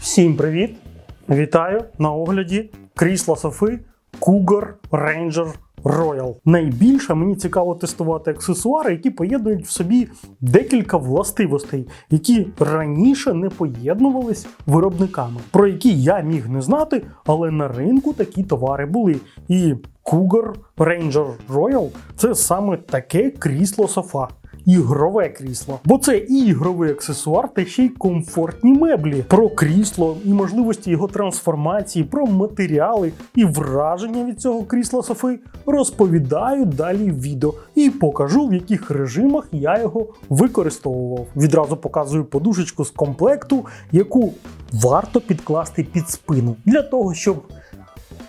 Всім привіт! Вітаю на огляді крісла Софи Cougar Ranger Royal. Найбільше мені цікаво тестувати аксесуари, які поєднують в собі декілька властивостей, які раніше не поєднувались виробниками, про які я міг не знати, але на ринку такі товари були. І Cougar Ranger Royal це саме таке крісло софа. Ігрове крісло, бо це і ігровий аксесуар, та ще й комфортні меблі. Про крісло і можливості його трансформації, про матеріали і враження від цього крісла Софи розповідаю далі в відео і покажу, в яких режимах я його використовував. Відразу показую подушечку з комплекту, яку варто підкласти під спину для того, щоб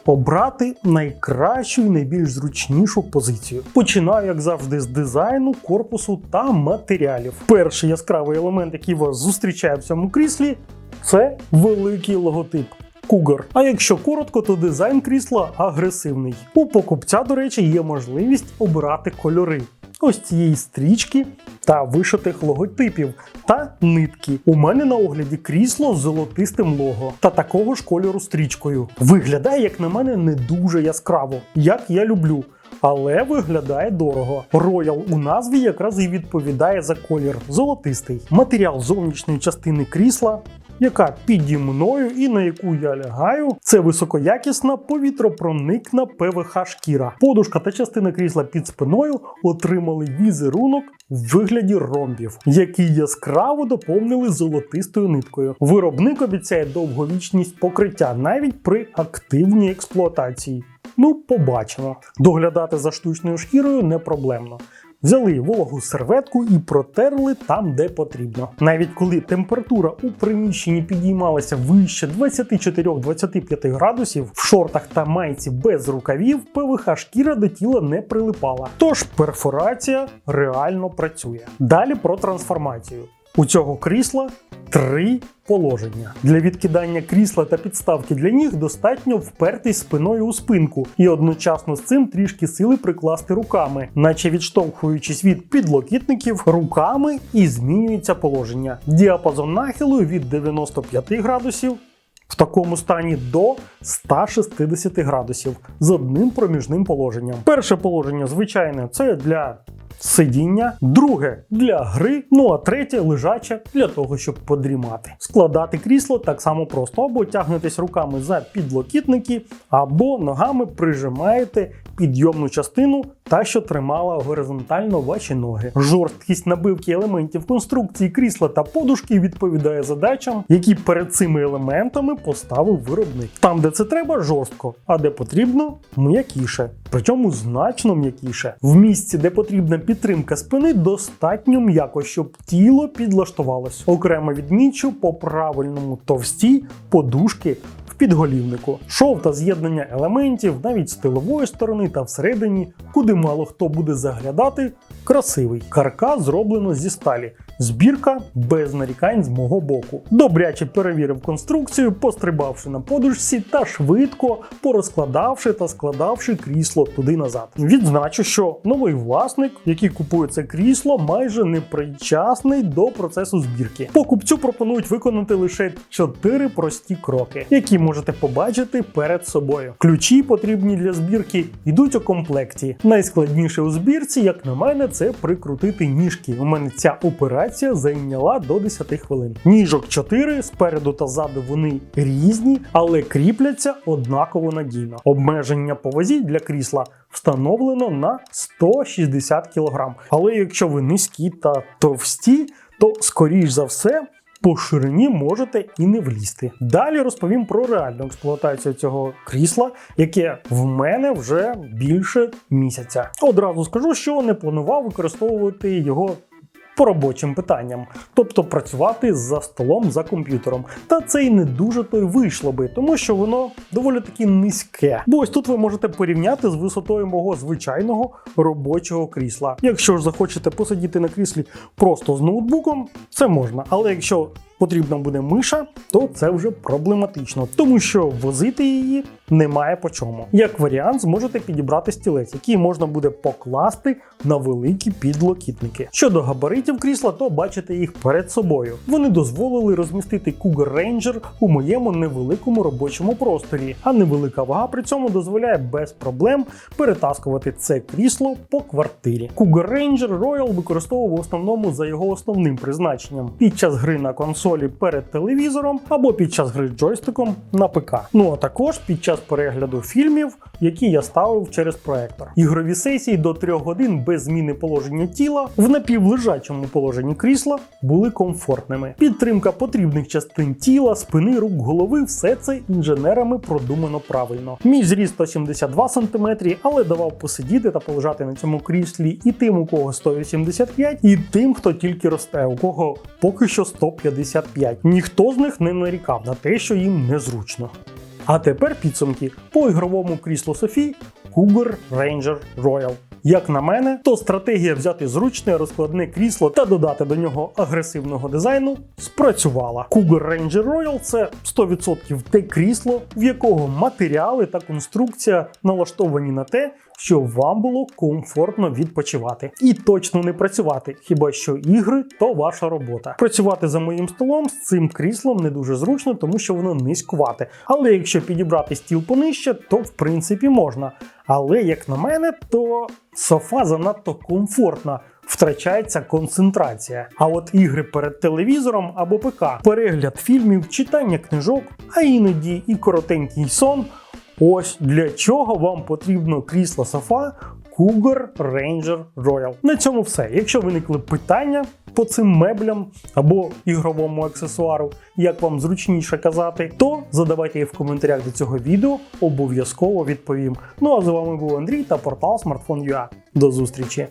обрати найкращу і найбільш зручнішу позицію. Починаю, як завжди, з дизайну, корпусу та матеріалів. Перший яскравий елемент, який вас зустрічає в цьому кріслі, це великий логотип. Cougar. А якщо коротко, то дизайн крісла агресивний. У покупця, до речі, є можливість обирати кольори. Ось цієї стрічки та вишитих логотипів та нитки. У мене на огляді крісло з золотистим лого та такого ж кольору стрічкою. Виглядає, як на мене, не дуже яскраво, як я люблю. Але виглядає дорого. Роял у назві якраз і відповідає за колір золотистий. Матеріал зовнішньої частини крісла, яка піді мною і на яку я лягаю, це високоякісна повітропроникна ПВХ шкіра. Подушка та частина крісла під спиною отримали візерунок в вигляді ромбів, які яскраво доповнили золотистою ниткою. Виробник обіцяє довговічність покриття навіть при активній експлуатації. Ну, побачимо. Доглядати за штучною шкірою не проблемно. Взяли вологу серветку і протерли там, де потрібно. Навіть коли температура у приміщенні підіймалася вище 24-25 градусів, в шортах та майці без рукавів ПВХ шкіра до тіла не прилипала. Тож перфорація реально працює. Далі про трансформацію. У цього крісла три положення. Для відкидання крісла та підставки для ніг достатньо впертись спиною у спинку і одночасно з цим трішки сили прикласти руками, наче відштовхуючись від підлокітників руками і змінюється положення. Діапазон нахилу від 95 градусів. В такому стані до 160 градусів з одним проміжним положенням. Перше положення звичайне це для сидіння, друге для гри, ну а третє лежаче для того, щоб подрімати. Складати крісло так само просто, або тягнетесь руками за підлокітники, або ногами прижимаєте підйомну частину, та що тримала горизонтально ваші ноги. Жорсткість набивки елементів конструкції крісла та подушки відповідає задачам, які перед цими елементами поставив виробник. Там, де це треба, жорстко, а де потрібно м'якіше. Причому значно м'якіше. В місці, де потрібна підтримка спини, достатньо м'яко, щоб тіло підлаштувалось. Окремо відмічу по правильному товсті подушки підголівнику. Шов та з'єднання елементів навіть з тилової сторони та всередині, куди мало хто буде заглядати, красивий. Каркас зроблено зі сталі. Збірка без нарікань з мого боку. Добряче перевірив конструкцію, пострибавши на подушці та швидко порозкладавши та складавши крісло туди назад. Відзначу, що новий власник, який купує це крісло, майже не причасний до процесу збірки. Покупцю пропонують виконати лише 4 прості кроки, які можете побачити перед собою. Ключі, потрібні для збірки, йдуть у комплекті. Найскладніше у збірці, як на мене, це прикрутити ніжки. У мене ця операція зайняла до 10 хвилин. Ніжок 4, спереду та ззаду вони різні, але кріпляться однаково надійно. Обмеження по вазі для крісла встановлено на 160 кг. Але якщо ви низькі та товсті, то скоріш за все. По ширині можете і не влізти. Далі розповім про реальну експлуатацію цього крісла, яке в мене вже більше місяця. Одразу скажу, що не планував використовувати його по робочим питанням, тобто працювати за столом за комп'ютером. Та це й не дуже то й вийшло би, тому що воно доволі таки низьке. Бо ось тут ви можете порівняти з висотою мого звичайного робочого крісла. Якщо ж захочете посидіти на кріслі просто з ноутбуком, це можна. Але якщо потрібна буде миша, то це вже проблематично, тому що возити її немає по чому. Як варіант, зможете підібрати стілець, який можна буде покласти на великі підлокітники. Щодо габаритів крісла, то бачите їх перед собою. Вони дозволили розмістити Cougar Ranger у моєму невеликому робочому просторі, а невелика вага при цьому дозволяє без проблем перетаскувати це крісло по квартирі. Cougar Ranger Royal використовував в основному за його основним призначенням під час гри на консолі перед телевізором або під час гри джойстиком на ПК. Ну а також під час перегляду фільмів, які я ставив через проектор. Ігрові сесії до 3 годин без зміни положення тіла в напівлежачому положенні крісла були комфортними. Підтримка потрібних частин тіла, спини, рук, голови все це інженерами продумано правильно. Мій зріст 172 см, але давав посидіти та полежати на цьому кріслі і тим, у кого 185, і тим, хто тільки росте, у кого поки що 155. Ніхто з них не нарікав на те, що їм незручно. А тепер підсумки по ігровому кріслу Софі Cougar Ranger Royal. Як на мене, то стратегія взяти зручне розкладне крісло та додати до нього агресивного дизайну спрацювала. Cougar Ranger Royal це 100% те крісло, в якого матеріали та конструкція налаштовані на те, щоб вам було комфортно відпочивати. І точно не працювати, хіба що ігри то ваша робота. Працювати за моїм столом з цим кріслом не дуже зручно, тому що воно низькувате. Але якщо підібрати стіл понижче, то в принципі можна. Але як на мене, то софа занадто комфортна. Втрачається концентрація. А от ігри перед телевізором або ПК, перегляд фільмів, читання книжок, а іноді і коротенький сон. Ось для чого вам потрібно крісло софа Cougar Ranger Royal. На цьому все. Якщо виникли питання по цим меблям або ігровому аксесуару, як вам зручніше казати, то задавайте їх в коментарях до цього відео, обов'язково відповім. Ну а з вами був Андрій та портал Smartphone.ua. До зустрічі!